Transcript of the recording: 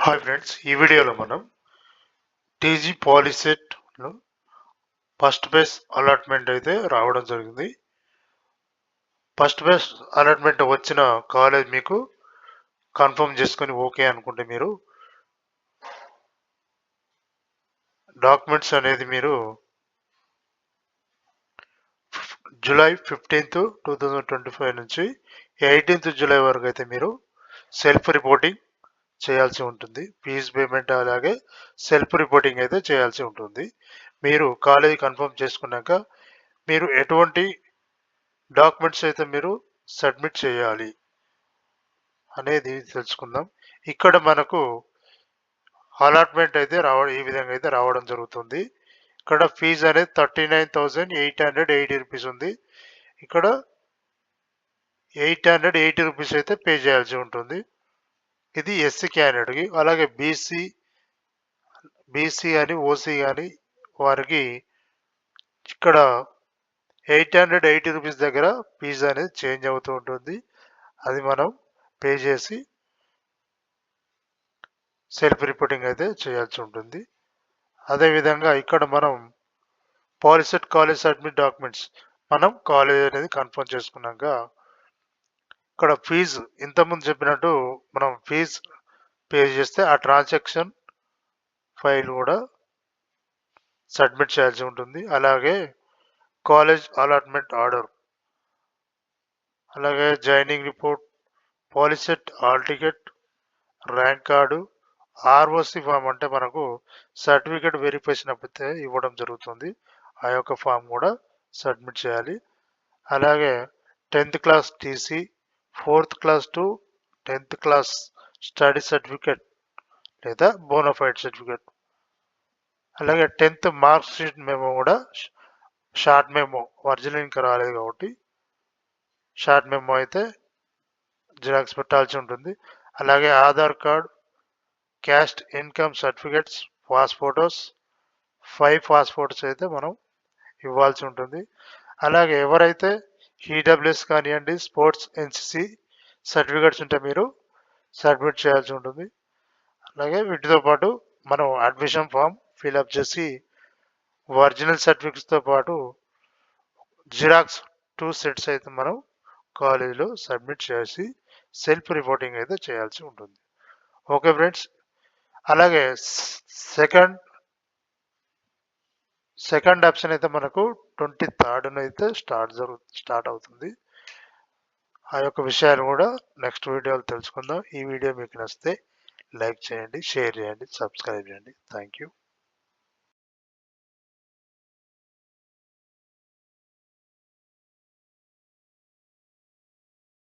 Hi friends ఈ వీడియోలో మనం టీజీ పాలిసెట్లో ఫస్ట్ బేస్ అలాట్మెంట్ అయితే రావడం జరిగింది. ఫస్ట్ బేస్ అలాట్మెంట్ వచ్చిన కాలేజ్ మీకు కన్ఫర్మ్ చేసుకొని ఓకే అనుకుంటే మీరు డాక్యుమెంట్స్ అనేది మీరు July fifteenth two thousand twenty five నుంచి ఎయిటీన్త్ జూలై వరకు అయితే మీరు సెల్ఫ్ రిపోర్టింగ్ చేయాల్సి ఉంటుంది. ఫీజ్ పేమెంట్ అలాగే సెల్ఫ్ రిపోర్టింగ్ అయితే చేయాల్సి ఉంటుంది. మీరు కాలేజీ కన్ఫర్మ్ చేసుకున్నాక మీరు ఎటువంటి డాక్యుమెంట్స్ అయితే మీరు సబ్మిట్ చేయాలి అనేది తెలుసుకుందాం. ఇక్కడ మనకు అలాట్మెంట్ అయితే రావడం ఈ విధంగా అయితే రావడం జరుగుతుంది. ఇక్కడ ఫీజు అనేది thirty nine thousand eight hundred eighty rupees ఉంది. ఇక్కడ ఎయిట్ హండ్రెడ్ ఎయిటీ రూపీస్ అయితే పే చేయాల్సి ఉంటుంది. ఇది ఎస్సీ క్యాండిడేట్కి అలాగే బీసీ బీసీ అని ఓసీ కానీ వారికి ఇక్కడ ఎయిట్ హండ్రెడ్ ఎయిటీ రూపీస్ దగ్గర ఫీజు అనేది చేంజ్ అవుతూ ఉంటుంది. అది మనం పే చేసి సెల్ఫ్ రిపోర్టింగ్ అయితే చేయాల్సి ఉంటుంది. అదేవిధంగా ఇక్కడ మనం పాలిసెట్ కాలేజ్ అడ్మిట్ డాక్యుమెంట్స్ మనం కాలేజ్ అనేది కన్ఫర్మ్ చేసుకున్నాక ఇక్కడ ఫీజు ఇంతకుముందు చెప్పినట్టు మనం ఫీజు పే చేస్తే ఆ ట్రాన్సాక్షన్ ఫైల్ కూడా సబ్మిట్ చేయాల్సి ఉంటుంది. అలాగే కాలేజ్ అలాట్మెంట్ ఆర్డర్ అలాగే joining report POLYCET hall ticket rank card ROC form అంటే మనకు సర్టిఫికేట్ వెరిఫికేషన్ అప్పుడే ఇవ్వడం జరుగుతుంది. ఆ యొక్క ఫామ్ కూడా సబ్మిట్ చేయాలి. అలాగే tenth class TC fourth class to tenth class study certificate లేదా బోనఫైడ్ సర్టిఫికేట్. అలాగే టెన్త్ మార్క్షీట్ మెమో కూడా షార్ట్ మెమో ఒరిజినల్ ఇంకా రాలేదు కాబట్టి షార్ట్ మెమో అయితే జిరాక్స్ పెట్టాల్సి ఉంటుంది. అలాగే Aadhaar card caste income certificates pass photos five pass photos అయితే మనం ఇవ్వాల్సి ఉంటుంది. అలాగే ఎవరైతే ఈడబ్ల్యూఎస్ కానివ్వండి స్పోర్ట్స్ ఎన్సిసి సర్టిఫికేట్స్ ఉంటే మీరు సబ్మిట్ చేయాల్సి ఉంటుంది. అలాగే వీటితో పాటు మనం అడ్మిషన్ ఫామ్ ఫిలప్ చేసి ఒరిజినల్ సర్టిఫికేట్స్తో పాటు జిరాక్స్ టూ సెట్స్ అయితే మనం కాలేజీలో సబ్మిట్ చేసి సెల్ఫ్ రిపోర్టింగ్ అయితే చేయాల్సి ఉంటుంది. Okay friends. అలాగే సెకండ్ సెకండ్ ఆప్షన్ అయితే మనకు ట్వంటీ థర్డ్న అయితే స్టార్ట్ జరుగు స్టార్ట్ అవుతుంది. ఆ యొక్క విషయాలు కూడా నెక్స్ట్ వీడియోలో తెలుసుకుందాం. ఈ వీడియో మీకు నచ్చితే లైక్ చేయండి షేర్ చేయండి సబ్స్క్రైబ్ చేయండి. Thank you.